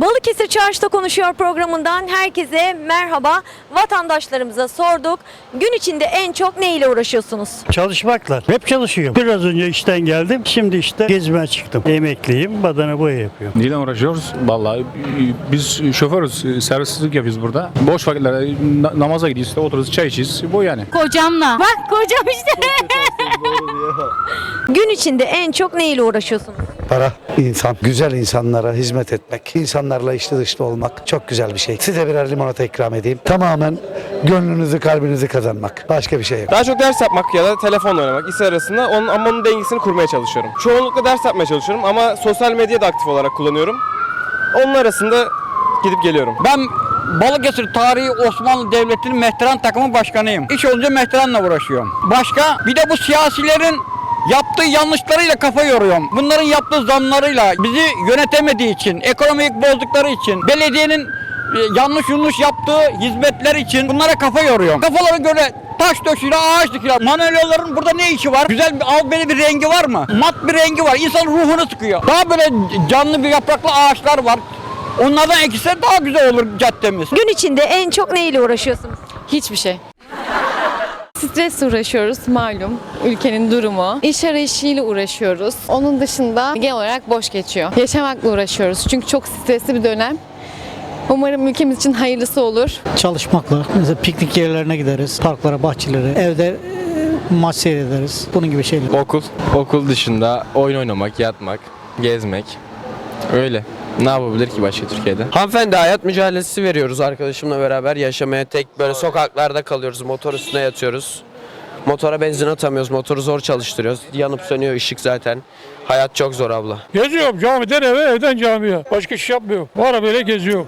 Balıkesir Çarşı'da konuşuyor programından herkese merhaba. Vatandaşlarımıza sorduk. Gün içinde en çok ne ile uğraşıyorsunuz? Çalışmakla. Hep çalışıyorum. Biraz önce işten geldim. Şimdi işte gezmeye çıktım. Emekliyim. Badana boya yapıyorum. Neyle uğraşıyoruz? Vallahi e, biz şoförüz, servislik yapıyoruz burada. Boş vakitlerde na- namaza gidiyoruz, işte oturuyoruz, çay içiyoruz. Bu yani. Kocamla. Bak kocam işte. Gün içinde en çok ne ile uğraşıyorsunuz? Para, insan, güzel insanlara hizmet etmek, insanlarla içli dışlı olmak çok güzel bir şey. Size birer limonata ikram edeyim. Tamamen gönlünüzü, kalbinizi kazanmak. Başka bir şey yok. Daha çok ders yapmak ya da telefon oynamak ikisi arasında onun, ama onun dengesini kurmaya çalışıyorum. Çoğunlukla ders yapmaya çalışıyorum ama sosyal medya da aktif olarak kullanıyorum. Onun arasında gidip geliyorum. Ben Balıkesir Tarihi Osmanlı Devleti'nin mehteran takımı başkanıyım. İş olunca mehteranla uğraşıyorum. Başka bir de bu siyasilerin yaptığı yanlışlarıyla kafa yoruyorum. Bunların yaptığı zamlarıyla bizi yönetemediği için, ekonomik bozdukları için, belediyenin e, yanlış yanlış yaptığı hizmetler için bunlara kafa yoruyorum. Kafalara göre taş döşüyle ağaç dikiyor. Manolyaların burada ne işi var? Güzel bir albeni bir rengi var mı? Mat bir rengi var. İnsanın ruhunu sıkıyor. Daha böyle canlı bir yapraklı ağaçlar var. Onlardan ekilse daha güzel olur caddemiz. Gün içinde en çok ne ile uğraşıyorsunuz? Hiçbir şey. Stresle uğraşıyoruz malum ülkenin durumu. İş arayışıyla uğraşıyoruz. Onun dışında genel olarak boş geçiyor. Yaşamakla uğraşıyoruz çünkü çok stresli bir dönem. Umarım ülkemiz için hayırlısı olur. çalışmakla mesela piknik yerlerine gideriz, parklara, bahçelere, evde e, maç seyrederiz. Bunun gibi şeyler. Okul, okul dışında oyun oynamak, yatmak, gezmek. Öyle. Ne yapabilir ki başka Türkiye'de? Hanımefendi hayat mücadelesi veriyoruz arkadaşımla beraber yaşamaya tek böyle sokaklarda kalıyoruz motor üstüne yatıyoruz. Motora benzin atamıyoruz motoru zor çalıştırıyoruz yanıp sönüyor ışık zaten. Hayat çok zor abla. Geziyorum camiden eve, evden camiye. Başka iş yapmıyorum. Var böyle geziyorum.